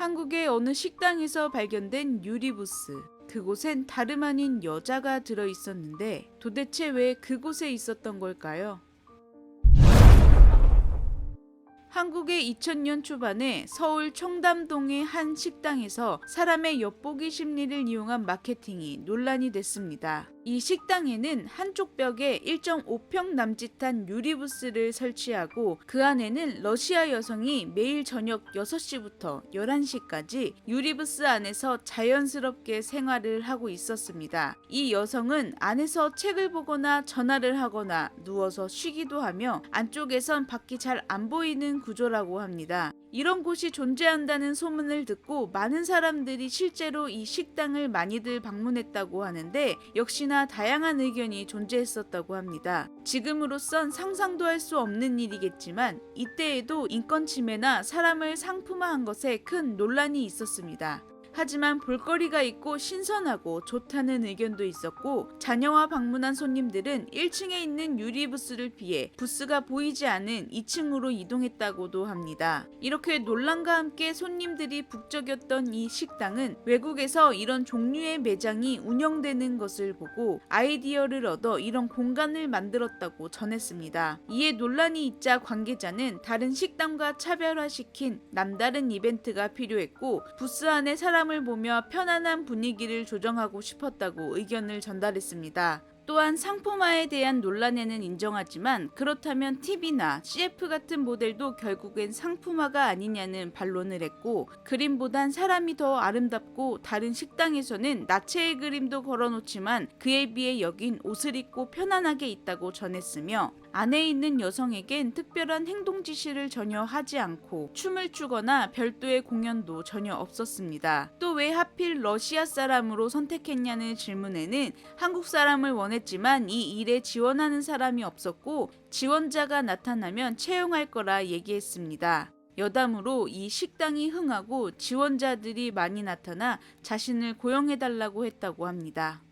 한국의 어느 식당에서 발견된 유리부스. 그곳엔 다름 아닌 여자가 들어 있었는데 도대체 왜 그곳에 있었던 걸까요? 한국의 2000년 초반에 서울 청담동의 한 식당에서 사람의 엿보기 심리를 이용한 마케팅이 논란이 됐습니다. 이 식당에는 한쪽 벽에 1.5평 남짓한 유리부스를 설치하고 그 안에는 러시아 여성이 매일 저녁 6시부터 11시까지 유리부스 안에서 자연스럽게 생활을 하고 있었습니다. 이 여성은 안에서 책을 보거나 전화를 하거나 누워서 쉬기도 하며 안쪽에선 밖이 잘 안 보이는 구조라고 합니다. 이런 곳이 존재한다는 소문을 듣고 많은 사람들이 실제로 이 식당을 많이들 방문했다고 하는데 역시나 다양한 의견이 존재했었다고 합니다. 지금으로선 상상도 할 수 없는 일이겠지만 이때에도 인권 침해나 사람을 상품화한 것에 큰 논란이 있었습니다. 하지만 볼거리가 있고 신선하고 좋다는 의견도 있었고 자녀와 방문한 손님들은 1층에 있는 유리 부스를 피해 부스가 보이지 않은 2층으로 이동했다고도 합니다. 이렇게 논란과 함께 손님들이 북적였던 이 식당은 외국에서 이런 종류의 매장이 운영되는 것을 보고 아이디어를 얻어 이런 공간을 만들었다고 전했습니다. 이에 논란이 있자 관계자는 다른 식당과 차별화시킨 남다른 이벤트가 필요했고 부스 안에 사람 을 보며 편안한 분위기를 조정하고 싶었다고 의견을 전달했습니다. 또한 상품화에 대한 논란에는 인정하지만 그렇다면 TV나 CF 같은 모델도 결국엔 상품화가 아니냐는 반론을 했고 그림보단 사람이 더 아름답고 다른 식당에서는 나체의 그림도 걸어놓지만 그에 비해 여긴 옷을 입고 편안하게 있다고 전했으며 안에 있는 여성에겐 특별한 행동 지시를 전혀 하지 않고 춤을 추거나 별도의 공연도 전혀 없었습니다. 또 왜 하필 러시아 사람으로 선택했냐는 질문에는 한국 사람을 원 했지만 이 일에 지원하는 사람이 없었고 지원자가 나타나면 채용할 거라 얘기했습니다. 여담으로 이 식당이 흥하고 지원자들이 많이 나타나 자신을 고용해달라고 했다고 합니다.